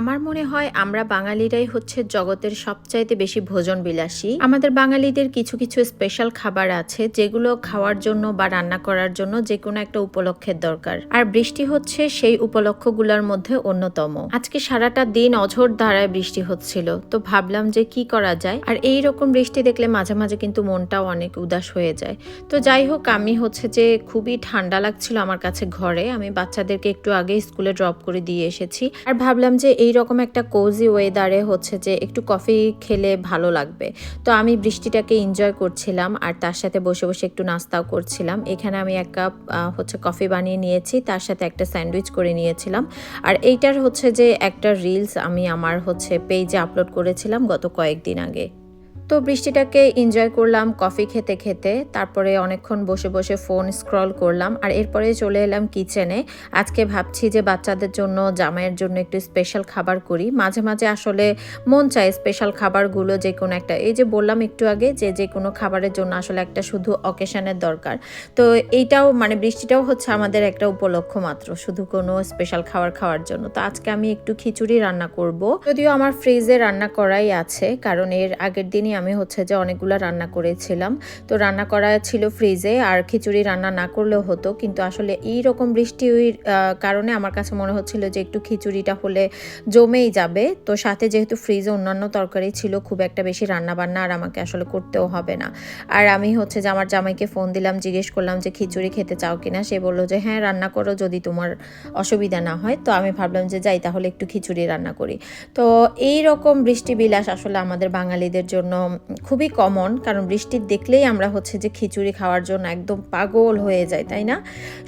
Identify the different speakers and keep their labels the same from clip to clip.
Speaker 1: আমার মনে হয় আমরা বাঙালিরাই হচ্ছে জগতের সবচাইতে বেশি ভোজন বিলাসী আমাদের বাঙালিদের কিছু কিছু স্পেশাল খাবার আছে যেগুলো খাওয়ার জন্য বা রান্না করার জন্য যে কোনো একটা উপলক্ষের দরকার। আর বৃষ্টি হচ্ছে সেই উপলক্ষগুলোর মধ্যে অন্যতম। আজকে সারাটা দিন অঝোর ধারায় বৃষ্টি হচ্ছিল, তো ভাবলাম যে কি করা যায়? আর এই রকম বৃষ্টি দেখলে মাঝে মাঝে কিন্তু মনটাও অনেক উদাস হয়ে যায়। তো যাই হোক, আমি হচ্ছে যে খুবই ঠান্ডা লাগছিল আমার কাছে ঘরে। আমি বাচ্চাদেরকে একটু আগে স্কুলে ড্রপ করে দিয়ে এসেছি। আর ভাবলাম যে এই রকম একটা কোজি ওয়েদারে হচ্ছে যে একটু কফি খেলে ভালো লাগবে। তো আমি বৃষ্টিটাকে এনজয় করছিলাম আর তার সাথে বসে বসে একটু নাস্তাও করছিলাম। এখানে আমি এক কাপ হচ্ছে কফি বানিয়ে নিয়েছি, তার সাথে একটা স্যান্ডউইচ করে নিয়েছিলাম। আর এইটার হচ্ছে যে একটা রিলস আমি আমার হচ্ছে পেজে আপলোড করেছিলাম গত কয়েকদিন আগে। তো বৃষ্টিটাকে এনজয় করলাম কফি খেতে খেতে। তারপরে অনেকক্ষণ বসে বসে ফোন স্ক্রল করলাম, আর এরপরে চলে এলাম কিচেনে আজকে ভাবছি যে বাচ্চাদের জন্য, জামাইয়ের জন্য একটু স্পেশাল খাবার করি। মাঝে মাঝে আসলে মন চায় স্পেশাল খাবারগুলো যে কোনো একটা। এই যে বললাম একটু আগে যে যে কোনো খাবারের জন্য আসলে একটা শুধু অকেশনের দরকার। তো এইটাও মানে বৃষ্টিটাও হচ্ছে আমাদের একটা উপলক্ষ মাত্র, শুধু কোনো স্পেশাল খাবার খাওয়ার জন্য। তো আজকে আমি একটু খিচুড়ি রান্না করব। যদিও আমার ফ্রিজে রান্না করাই আছে, কারণ এর আগের দিনই আমি হচ্ছে যে অনেকগুলো রান্না করেছিলাম। তো রান্না করা ছিল ফ্রিজে আর খিচুড়ি রান্না না করলেও হতো। কিন্তু আসলে এই রকম বৃষ্টির কারণে আমার কাছে মনে হচ্ছিল যে একটু খিচুড়িটা হলে জমেই যাবে। তো সাথে যেহেতু ফ্রিজে অন্যান্য তরকারি ছিল, খুব একটা বেশি রান্না বান্না আর আমাকে আসলে করতেও হবে না। আর আমি হচ্ছে যে আমার জামাইকে ফোন দিলাম, জিজ্ঞেস করলাম যে খিচুড়ি খেতে চাও কিনা? সে বলল যে হ্যাঁ রান্না করো যদি তোমার অসুবিধা না হয়। তো আমি ভাবলাম যে যাই, তাহলে একটু খিচুড়ি রান্না করি। তো এই রকম বৃষ্টি বিলাস আসলে আমাদের বাঙালিদের জন্য খুবই কমন কারণ বৃষ্টি দেখলেই আমরা হচ্ছে যে খিচুড়ি খাওয়ার জন্য একদম পাগল হয়ে যায় তাই না?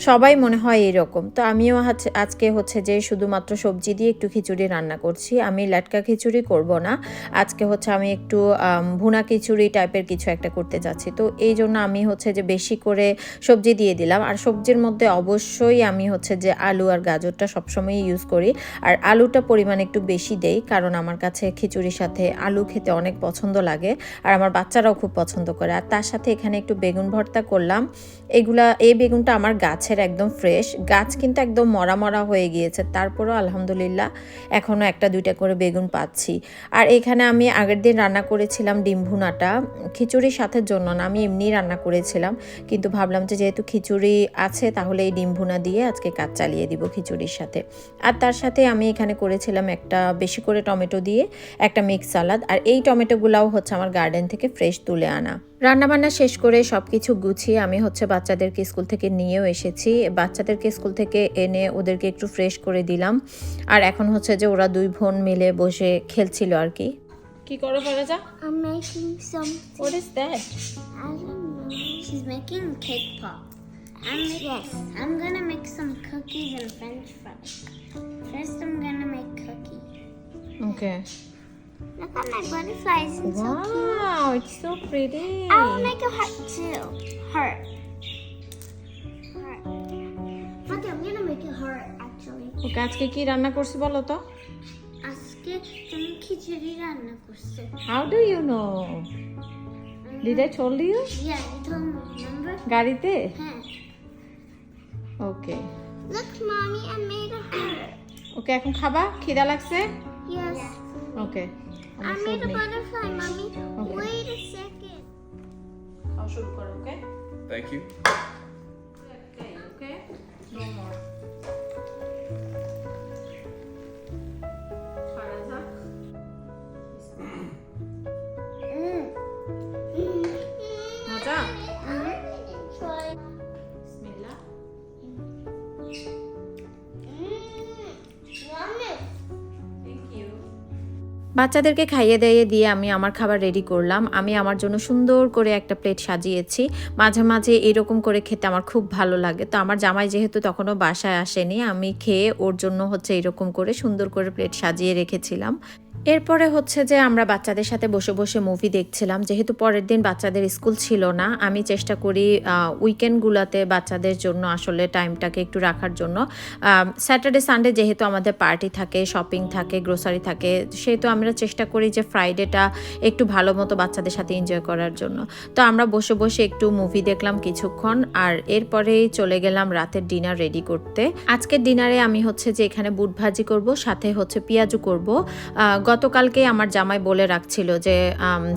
Speaker 1: সবাই মনে হয় এরকম তো আমিও আজকে হচ্ছে যে শুধুমাত্র সবজি দিয়ে একটু খিচুড়ি রান্না করছি। আমি লাটকা খিচুড়ি করব না। আজকে হচ্ছে আমি একটু ভুনা খিচুড়ি টাইপের কিছু একটা করতে যাচ্ছি। তো এই জন্য আমি হচ্ছে যে বেশি করে সবজি দিয়ে দিলাম। আর সবজির মধ্যে অবশ্যই আমি হচ্ছে যে আলু আর গাজরটা সবসময় ইউজ করি। আর আলুটা পরিমাণ একটু বেশি দেই, কারণ আমার কাছে খিচুড়ির সাথে আলু খেতে অনেক পছন্দ লাগে। আর আমার বাচ্চারাও খুব পছন্দ করে। আর তার সাথে এখানে একটু বেগুন ভর্তা করলাম। এগুলা, এই বেগুনটা আমার গাছের একদম ফ্রেশ গাছ কিন্তু একদম মরা মরা হয়ে গিয়েছে। তারপরেও আলহামদুলিল্লাহ এখনও একটা দুইটা করে বেগুন পাচ্ছি। আর এখানে আমি আগের দিন রান্না করেছিলাম ডিম ভুনাটা। খিচুড়ির সাথে জন্য না, আমি এমনি রান্না করেছিলাম। কিন্তু ভাবলাম যে যেহেতু খিচুড়ি আছে, তাহলে এই ডিম ভুনা দিয়ে আজকে কাজ চালিয়ে দিব খিচুড়ির সাথে। আর তার সাথে আমি এখানে করেছিলাম একটা বেশি করে টমেটো দিয়ে একটা মিক্স সালাদ। আর এই টমেটোগুলাও হচ্ছে আমার গার্ডেন থেকে ফ্রেশ তুলে আনা রান্নাবান্না শেষ করে সব কিছু গুছিয়ে আমি হচ্ছে বাচ্চাদেরকে স্কুল থেকে নিয়েও এসেছি বাচ্চাদেরকে স্কুল থেকে এনে ওদেরকে একটু ফ্রেশ করে দিলাম আর এখন হচ্ছে যে ওরা দুই বোন মিলে বসে খেলছিল আর কি কি করো যা
Speaker 2: I'm making some.
Speaker 1: What is that
Speaker 2: I don't know. She's making cake pop. I'm yes. I'm gonna make some cookies and French fries. First, I'm gonna make cookies.
Speaker 1: Okay
Speaker 2: Look at my butterflies. It's wow, so cute.
Speaker 1: Wow it's so pretty
Speaker 2: I will make a heart too. Heart. Heart. Okay, I'm gonna make a heart actually.
Speaker 1: Okay আজকে কি রান্না করছি বলো তো
Speaker 2: আজকে তুমি খিচুড়ি রান্না করছ
Speaker 1: how do you know did I told you
Speaker 2: Yeah, you told me, remember?
Speaker 1: গাড়িতে
Speaker 2: হ্যাঁ
Speaker 1: ওকে
Speaker 2: Look, mommy, I made a heart.
Speaker 1: ওকে এখন খাবা খিদা লাগছে
Speaker 2: Yes.
Speaker 1: Okay.
Speaker 2: I made a butterfly, mommy.
Speaker 1: Okay.
Speaker 2: Wait a second.
Speaker 1: I'll shoot it, okay?
Speaker 3: Thank you.
Speaker 1: Okay,
Speaker 2: okay.
Speaker 1: No
Speaker 2: more.
Speaker 1: বাচ্চাদেরকে খাইয়ে দাইয়ে দিয়ে আমি আমার খাবার রেডি করলাম। আমি আমার জন্য সুন্দর করে একটা প্লেট সাজিয়েছি। মাঝে মাঝে এরকম করে খেতে আমার খুব ভালো লাগে। তো আমার জামাই যেহেতু তখনও বাসায় আসেনি, আমি খেয়ে ওর জন্য হচ্ছে এরকম করে সুন্দর করে প্লেট সাজিয়ে রেখেছিলাম। এরপরে হচ্ছে যে আমরা বাচ্চাদের সাথে বসে বসে মুভি দেখছিলাম। যেহেতু পরের দিন বাচ্চাদের স্কুল ছিল না, আমি চেষ্টা করি উইকেন্ডগুলোতে বাচ্চাদের জন্য আসলে টাইমটাকে একটু রাখার জন্য। স্যাটারডে সানডে যেহেতু আমাদের পার্টি থাকে শপিং থাকে গ্রোসারি থাকে, সেহেতু আমরা চেষ্টা করি যে ফ্রাইডেটা একটু ভালো মতো বাচ্চাদের সাথে এনজয় করার জন্য। তো আমরা বসে বসে একটু মুভি দেখলাম কিছুক্ষণ, আর এরপরেই চলে গেলাম রাতের ডিনার রেডি করতে। আজকের ডিনারে আমি হচ্ছে যে এখানে বুট ভাজি করব, সাথে হচ্ছে পেঁয়াজু করব। গতকালকে আমার জামাই বলে রাখছিল যে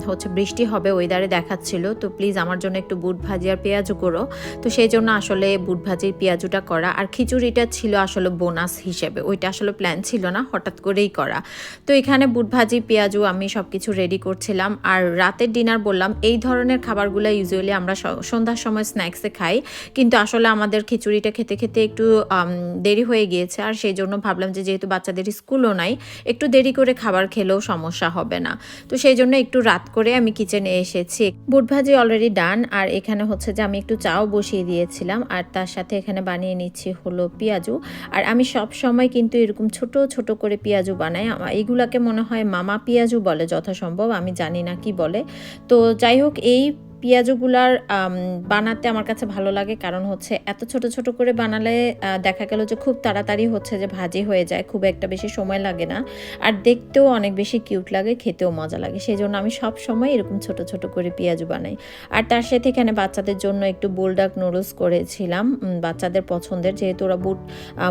Speaker 1: হচ্ছে বৃষ্টি হবে ওয়েদারে দেখাচ্ছিল, তো প্লিজ আমার জন্য একটু বুট ভাজি আর পেঁয়াজু করো তো সেই জন্য আসলে বুট ভাজির পেঁয়াজুটা করা। আর খিচুড়িটা ছিল আসলে বোনাস হিসেবে, ওইটা আসলে প্ল্যান ছিল না, হঠাৎ করেই করা। তো এখানে বুট ভাজি, পেঁয়াজু আমি সব কিছু রেডি করছিলাম। আর রাতের ডিনার বললাম, এই ধরনের খাবারগুলো ইউজুয়ালি আমরা সন্ধ্যার সময় স্ন্যাক্সে খাই। কিন্তু আসলে আমাদের খিচুড়িটা খেতে খেতে একটু দেরি হয়ে গিয়েছে। আর সেই জন্য ভাবলাম যে, যেহেতু বাচ্চাদের স্কুলও নাই, একটু দেরি করে খাবার খেলেও সমস্যা হবে না। তো সেই জন্য একটু রাত করে আমি কিচেনে এসেছি। বুট ভাজি অলরেডি ডান আর এখানে হচ্ছে যে আমি একটু চাও বসিয়ে দিয়েছিলাম, আর তার সাথে এখানে বানিয়ে নিচ্ছি হলো পেঁয়াজু। আর আমি সব সময় কিন্তু এরকম ছোট ছোট করে পেঁয়াজু বানাই। এইগুলাকে মনে হয় মামা পেঁয়াজু বলে যথাসম্ভব, আমি জানি না কি বলে। তো যাই হোক, এই পেঁয়াজগুলার বানাতে আমার কাছে ভালো লাগে কারণ হচ্ছে এত ছোট ছোট করে বানালে দেখা গেল যে খুব তাড়াতাড়ি হচ্ছে যে ভাজি হয়ে যায়, খুব একটা বেশি সময় লাগে না। আর দেখতেও অনেক বেশি কিউট লাগে, খেতেও মজা লাগে। সেই জন্য আমি সব সময় এরকম ছোট ছোট করে পেঁয়াজ বানাই। আর তার সাথে এখানে বাচ্চাদের জন্য একটু বোলডাক নুডলস করেছিলাম বাচ্চাদের পছন্দের। যেহেতু ওরা বুট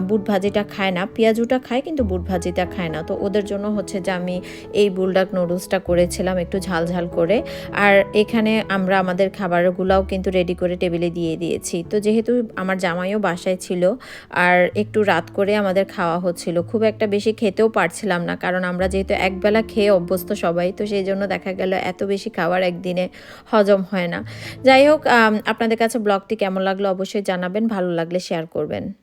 Speaker 1: বুট ভাজিটা খায় না, পেঁয়াজুটা খায় কিন্তু বুট ভাজিটা খায় না। তো ওদের জন্য হচ্ছে যে আমি এই বুলডাক নুডলসটা করেছিলাম একটু ঝাল ঝাল করে। আর এখানে আমরা আমাদের খাবারগুলোও কিন্তু রেডি করে টেবিলে দিয়ে দিয়েছি। তো যেহেতু আমার জামাইও বাসায় ছিল, আর একটু রাত করে আমাদের খাওয়া হচ্ছিল, খুব একটা বেশি খেতেও পারছিলাম না, কারণ আমরা যেহেতু একবেলা খেয়ে অভ্যস্ত সবাই, তো সেই জন্য দেখা গেল এত বেশি খাবার একদিনে হজম হয় না। যাই হোক আপনাদের কাছে ব্লগটি কেমন লাগল অবশ্যই জানাবেন, ভালো লাগলে শেয়ার করবেন।